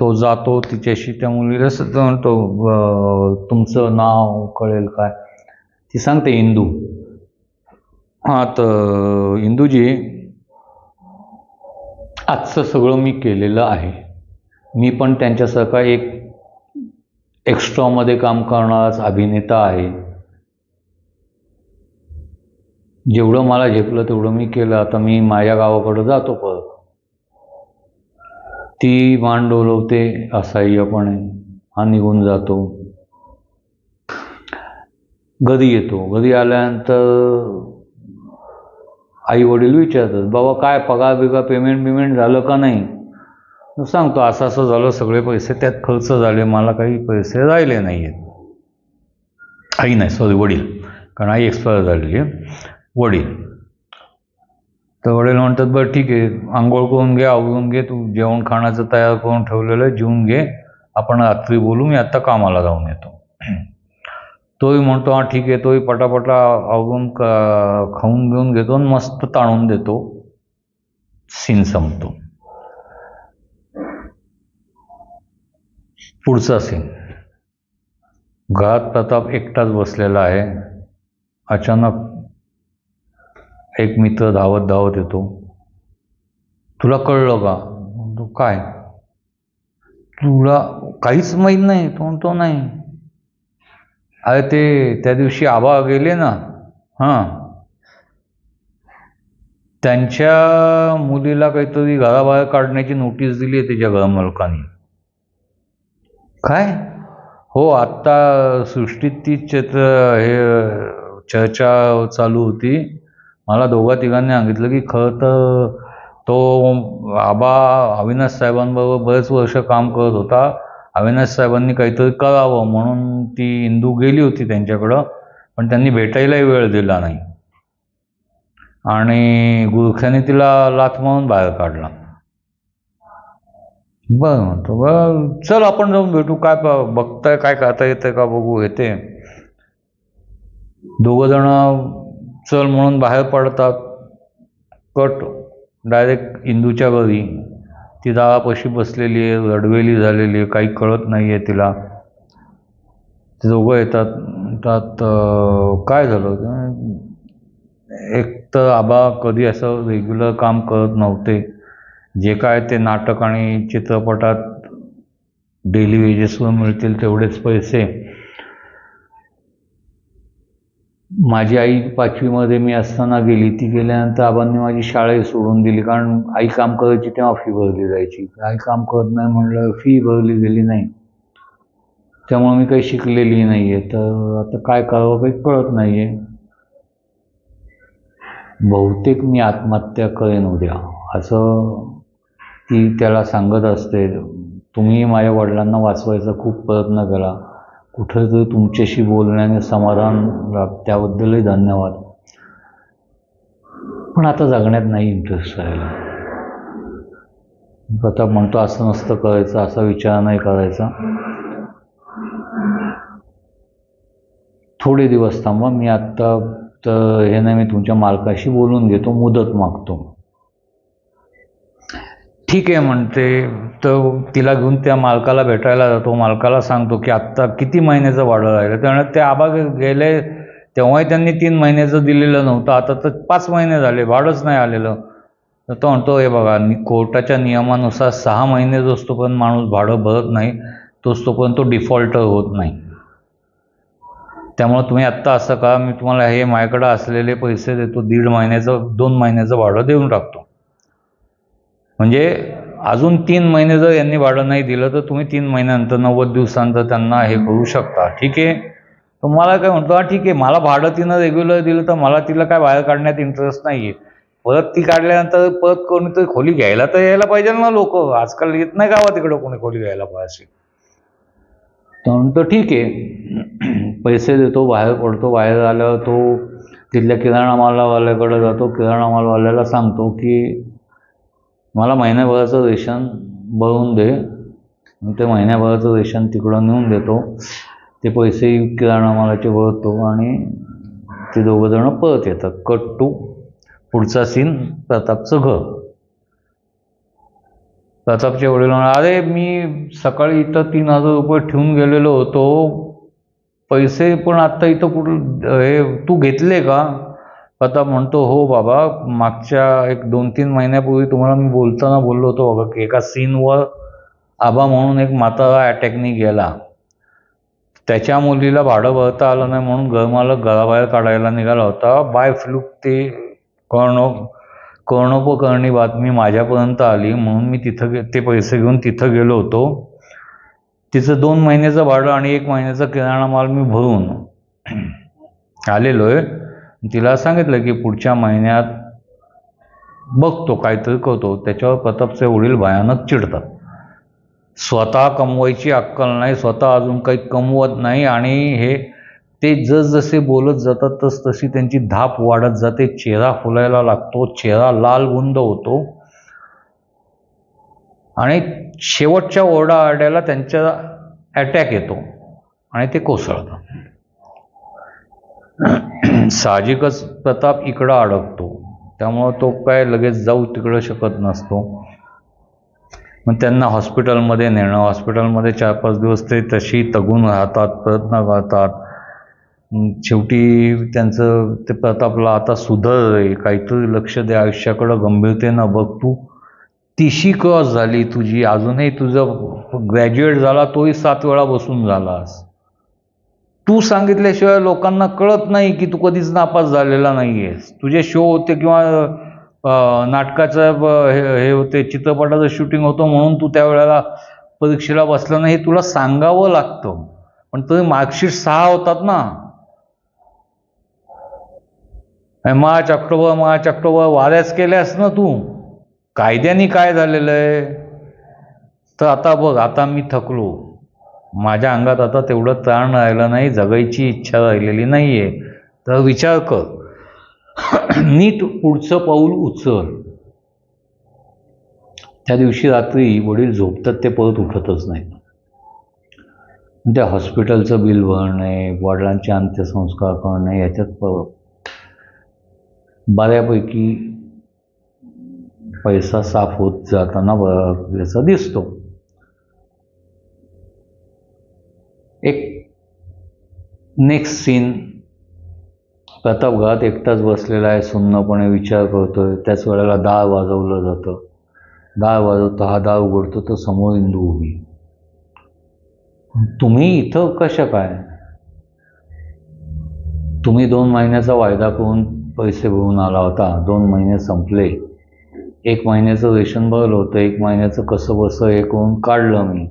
तो जातो तिच्याशी त्या मुलीला तो म्हणतो तुमचं नाव कळेल काय? ती सांगते इंदू. हां तर इंदूजी आजचं सगळं मी केलेलं आहे. मी पण त्यांच्यासारखा एक एक्स्ट्रामध्ये काम करणाराच अभिनेता आहे. जेवढं मला झेपलं तेवढं मी केलं. आता मी माझ्या गावाकडं जातो परत. ती मान डोलवते असह्यपणे हा निघून जातो. घरी येतो. घरी आल्यानंतर आई वडील विचारतात बाबा काय पगार बिगार पेमेंट बिमेंट झालं का नाही? सांगतो असं असं झालं सगळे पैसे त्यात खर्च झाले मला काही पैसे राहिले नाही आहेत आई नाही सॉरी वडील. कारण आई एक्सपायर झालेली आहे. वडील. तर वडील म्हणतात बरं ठीक आहे आंघोळ करून घे आवरून घे तू जेवण खाण्याचं तयार करून ठेवलेलं आहे जेवून घे. आपण रात्री बोलू मी आत्ता कामाला जाऊन येतो. तोही म्हणतो हां ठीक आहे. तोही पटापटा आवरून का खाऊन घेऊन घेतो आणि मस्त ताणून देतो. सीन संपतो. पुढचा सीन. घरात प्रताप एकटाच बसलेला आहे. अचानक एक मित्र धावत धावत येतो. तुला कळलं का? म्हणतो काय? तुला काहीच माहीत नाही तो म्हणतो नाही. अरे ते त्या दिवशी आबा गेले ना हां. त्यांच्या मुलीला काहीतरी घराबाहेर काढण्याची नोटीस दिली आहे त्याच्या घरमालकाने. काय? हो आत्ता सृष्टीत ती चित्र हे चर्चा चालू होती. मला दोघा तिघांनी सांगितलं की खरं तर तो आबा अविनाश साहेबांबरोबर बरेच वर्ष काम करत होता. अविनाश साहेबांनी काहीतरी करावं म्हणून ती इंदू गेली होती त्यांच्याकडं पण त्यांनी भेटायलाही वेळ दिला नाही. आणि गुरख्याने तिला लाथ मारून बाहेर काढला. बरं म्हणतो बरं. चल आपण जाऊन भेटू काय बघताय काय करता येतंय का बघू येते. दोघं जण चल म्हणून बाहेर पडतात. कट. डायरेक्ट इंदूच्या घरी. ती दारापाशी बसलेली आहे रडवेली झालेली आहे काही कळत नाही आहे तिला. ते दोघं येतात. त्यात काय झालं? एक तर आबा कधी असं रेग्युलर काम करत नव्हते. जे काय ते नाटक आणि चित्रपटात डेली वेजेसवर मिळतील तेवढेच पैसे. माझी आई पाचवीमध्ये मी असताना गेली ती गेल्यानंतर आबांनी माझी शाळाही सोडून दिली कारण आई काम करायची तेव्हा फी भरली जायची. आई काम करत नाही म्हणलं फी भरली गेली नाही. त्यामुळे मी काही शिकलेली नाही आहे तर आता काय करावं काही कळत नाही आहे बहुतेक मी आत्महत्या करेन उद्या. असं ती त्याला सांगत असते. तुम्ही माझ्या वडिलांना वाचवायचा खूप प्रयत्न कुठं कुठेतरी तुमच्याशी बोलण्याने समाधान त्याबद्दलही धन्यवाद. पण आता जगण्यात नाही इंटरेस्ट राहिला प्रताप म्हणतो असं नसतं करायचं असा विचार नाही करायचा. थोडे दिवस थांबा मी आत्ता तर हे नाही मी तुमच्या मालकाशी बोलून घेतो मुदत मागतो. ठीक आहे म्हणते. तर तिला घेऊन त्या मालकाला भेटायला जातो. मालकाला सांगतो की आत्ता किती महिन्याचं भाडं राहिलं? त्यामुळे ते आबा गेले. तेव्हाही त्यांनी तीन महिन्याचं दिलेलं नव्हतं. आता तर पाच महिने झाले. भाडंच नाही आलेलं. तर तो म्हणतो हे बघा कोर्टाच्या नियमानुसार सहा महिने जोस्तोपर्यंत माणूस भाडं भरत नाही. तोच तोपर्यंत तो डिफॉल्टर होत नाही. त्यामुळं तुम्ही आत्ता असं का मी तुम्हाला हे माझ्याकडं असलेले पैसे देतो. दीड महिन्याचं दोन महिन्याचं भाडं देऊन टाकतो. म्हणजे अजून तीन महिने जर यांनी भाडं नाही दिलं तर तुम्ही तीन महिन्यानंतर नव्वद दिवसानंतर त्यांना हे करू शकता. ठीक आहे? तर मला काय म्हणतो हा ठीक आहे मला भाडं तिनं रेग्युलर दिलं तर मला तिला काय बाहेर काढण्यात इंटरेस्ट नाही आहे परत ती काढल्यानंतर परत कोणीतरी खोली घ्यायला तर यायला पाहिजे ना लोक. आजकाल येत नाही गावा तिकडं कोणी खोली घ्यायला पाहिजे तर म्हणतो ठीक आहे. पैसे देतो बाहेर पडतो बाहेर आल्यावर तो तिथल्या किराणा मालावाल्याकडे जातो. किराणा मालवाल्याला सांगतो की मला महिन्याभराचं रेशन भरून दे. ते महिन्याभराचं रेशन तिकडं नेऊन देतो. ते पैसे किराणा मालाचे भरतो आणि ते दोघंजणं परत येतात. कट टू पुढचा सीन प्रतापचं घर. प्रतापच्या वडील अरे मी सकाळी इथं तीन हजार रुपये ठेवून गेलेलो होतो. पैसे पण आत्ता इथं कुठं हे तू घेतले का? आता म्हणतो हो बाबा मागच्या एक दोन तीन महिन्यापूर्वी तुम्हाला मी बोलताना बोललो होतो बघा की एका सीनवर आबा म्हणून एक म्हातारा अटॅकनी गेला. त्याच्या मुलीला भाडं भरता आलं नाही म्हणून गरमाला घराबाहेर काढायला निघाला होता. बाय फ्लूक ते कर्ण कर्णोपकर्णी बातमी माझ्यापर्यंत आली म्हणून मी तिथं गे ते पैसे घेऊन तिथं गेलो होतो. तिचं दोन महिन्याचं भाडं आणि एक महिन्याचा किराणा माल मी भरून आलेलो आहे तिला सांगितलं की पुढच्या महिन्यात बघतो काहीतरी करतो. त्याच्यावर प्रतापचे वडील भयानक चिडतात. स्वतः कमवायची अक्कल नाही स्वतः अजून काही कमवत नाही आणि हे ते जसजसे बोलत जातात तस तशी त्यांची धाप वाढत जाते. चेहरा फुलायला लागतो चेहरा लाल गुंद होतो. आणि शेवटच्या ओरडा आरड्याला त्यांच्या अटॅक येतो आणि ते कोसळतं साहजिकच प्रताप इकडं अडकतो. त्यामुळं तो काय लगेच जाऊ तिकडं शकत नसतो. मग त्यांना हॉस्पिटलमध्ये नेणं हॉस्पिटलमध्ये चार पाच दिवस ते तशी तगून राहतात प्रयत्न करतात. शेवटी त्यांचं ते प्रतापला आता सुधर काहीतरी लक्ष दे आयुष्याकडं गंभीरतेनं बघ तू. तिशी क्रॉस झाली तुझी अजूनही तुझं ग्रॅज्युएट झाला तोही सात वेळा बसून झालास. तू सांगितल्याशिवाय लोकांना कळत नाही की तू कधीच नापास झालेला नाही आहेस तुझे शो होते किंवा नाटकाचं हे हे होते चित्रपटाचं शूटिंग होतं म्हणून तू त्यावेळेला परीक्षेला बसला नाही हे तुला सांगावं लागतं. पण तरी मार्कशीट सहा होतात ना. आणि मार्च ऑक्टोबर मार्च ऑक्टोबर वाऱ्याच केल्यास ना तू. कायद्याने काय झालेलं आहे? तर आता बघ आता मी थकलो. माझ्या अंगात आता तेवढं त्राण राहिलं नाही जगायची इच्छा राहिलेली नाही आहे तर विचार कर. नीट पुढचं पाऊल उचल. त्या दिवशी रात्री वडील झोपतात ते परत उठतच नाहीत. त्या हॉस्पिटलचं बिल भरणे वडिलांचे अंत्यसंस्कार करणे याच्यात प- बऱ्यापैकी पैसा साफ होत जाताना ब- याचा दिसतो. एक नेक्स्ट सीन प्रतापघात एकटाच बसलेला आहे सुन्नपणे विचार करतोय. त्याच वेळेला दाळ वाजवलं जातं. डाळ वाजवतो हा दाळ उघडतो तर समोर इंदू उभी. तुम्ही इथं कशा काय? तुम्ही दोन महिन्याचा वायदा करून पैसे भरून आला होता. दोन महिने संपले. एक महिन्याचं रेशन भरलं होतं. एक महिन्याचं कसं बसं हे करून काढलं मी.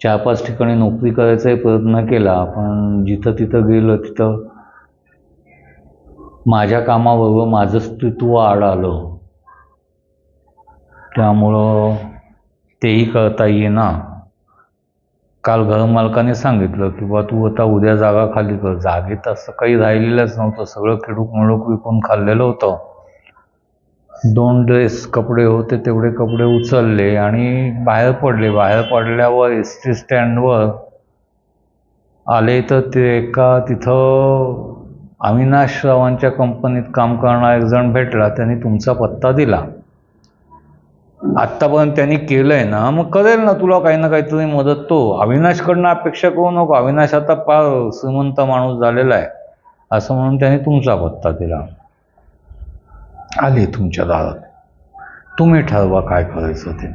चार पाच ठिकाणी नोकरी करायचाही प्रयत्न केला पण जिथं तिथं गेलं तिथं माझ्या कामाबरोबर माझं अस्तित्व आड आलं. त्यामुळं तेही करता येईना. काल घरमालकाने सांगितलं की बा तू आता उद्या जागा खाली कर. जागेत असं काही राहिलेलंच नव्हतं. सगळं खिडूक मिळूक विकून खाल्लेलं होतं. दोन ड्रेस कपडे होते तेवढे कपडे उचलले आणि बाहेर पडले. बाहेर पडल्यावर एस टी स्टँडवर आले तर ते एका तिथं अविनाश रावांच्या कंपनीत काम करणारा एक जण भेटला. त्यांनी तुमचा पत्ता दिला. आत्तापर्यंत त्यांनी केलंय ना. मग करेल ना तुला काही ना काहीतरी मदत तो. अविनाशकडनं अपेक्षा करू नको. अविनाश आता फार श्रीमंत माणूस झालेला आहे. असं म्हणून त्यांनी तुमचा पत्ता दिला. आले तुमच्या दारात. तुम्ही ठरवा काय करायचं ते.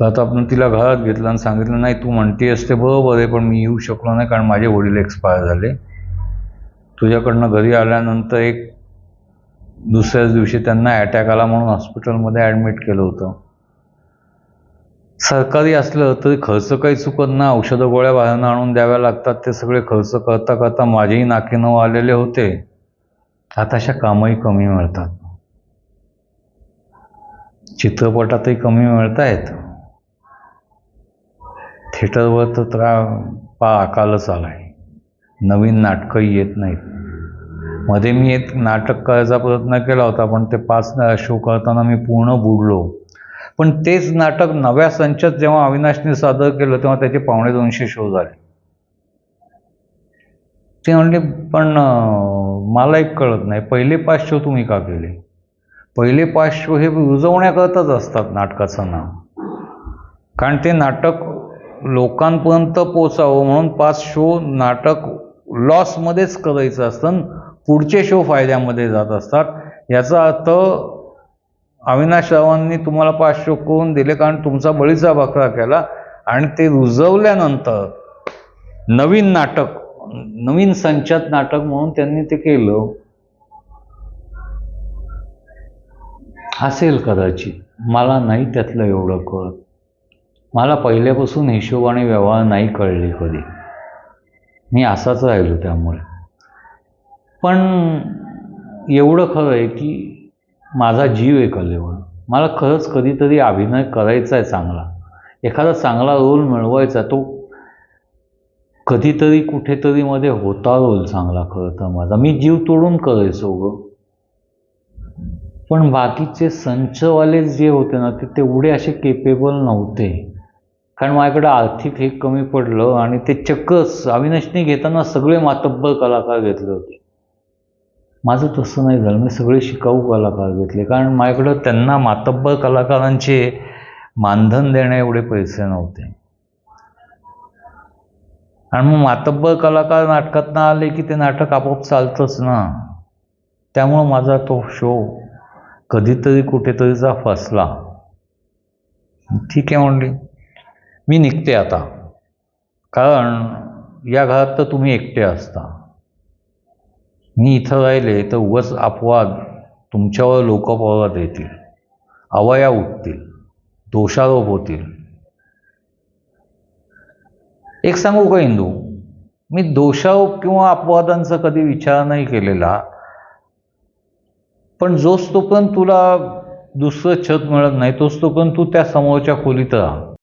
तर आता आपण तिला घरात घेतलं आणि सांगितलं नाही तू म्हणती असते बरोबर आहे पण मी येऊ शकलो नाही कारण माझे वडील एक्सपायर झाले. तुझ्याकडनं घरी आल्यानंतर एक दुसऱ्याच दिवशी त्यांना अटॅक आला म्हणून हॉस्पिटलमध्ये ॲडमिट केलं होतं. सरकारी असलं तरी खर्च काही चुकत ना औषधं गोळ्या बाहेरनं आणून द्याव्या लागतात. ते सगळे खर्च करता करता माझेही नाकेनऊ आलेले होते. आता अशा कामही कमी मिळतात. चित्रपटातही कमी मिळत आहेत थिएटरवर तर त्रा पा अकालच आला आहे नवीन नाटकंही येत नाहीत. मध्ये मी एक नाटक करायचा प्रयत्न केला होता पण ते पाच शो करताना मी पूर्ण बुडलो. पण तेच नाटक नव्या संचात जेव्हा अविनाशने सादर केलं तेव्हा त्याचे पावणे दोनशे शो झाले. ते म्हणले पण मला एक कळत नाही. पहिले पाच शो तुम्ही का केले? पहिले पाच शो हे रुजवण्याकरताच असतात नाटकाचं नाव. कारण ते नाटक लोकांपर्यंत पोचावं म्हणून पाच शो नाटक लॉसमध्येच करायचं असतं पुढचे शो फायद्यामध्ये जात असतात. याचा अर्थ अविनाश रावांनी तुम्हाला पाच शो करून दिले कारण तुमचा बळीचा बकरा केला आणि ते रुजवल्यानंतर नवीन नाटक नवीन संचात नाटक म्हणून त्यांनी ते केलं. असेल कदाचित. मला नाही त्यातलं एवढं कळत. मला पहिल्यापासून हिशोब आणि व्यवहार नाही कळले कधी. मी असाच राहिलो त्यामुळे. पण एवढं खरं आहे की माझा जीव आहे कलेवर. मला खरंच कधीतरी अभिनय करायचा आहे चांगला. एखादा चांगला रोल मिळवायचा तो कधीतरी कुठेतरी मध्ये होता रोल चांगला खरं तर माझा. मी जीव तोडून करायचो ग. पण बाकीचे संचवाले जे होते ना ते तेवढे असे केपेबल नव्हते. कारण माझ्याकडे आर्थिक हे कमी पडलं आणि ते चक्कच अविनाशने घेताना सगळे मातब्बर कलाकार घेतले होते. माझं तसं नाही झालं. मी सगळे शिकाऊ कलाकार घेतले. कारण माझ्याकडं त्यांना मातब्बर कलाकारांचे मानधन देण्या एवढे पैसे नव्हते. आणि मग मातब्बर कलाकार नाटकातनं आले की ते नाटक आपोआप चालतंच ना. त्यामुळं माझा तो शो कधीतरी कुठेतरीचा फसला. ठीक आहे म्हणली मी निघते आता. कारण या घरात तर तुम्ही एकटे असता. मी इथं राहिले तर उगाच अपवाद तुमच्यावर लोक परत येतील अवया उठतील. दोषारोप होतील. एक सांगू का इंदू? मी दोषाव किंवा अपवादांचा कधी विचार नाही केलेला पण जोच तोपर्यंत तुला दुसरं छत मिळत नाही तोच तोपर्यंत तू त्या समोरच्या खोलीत राहा.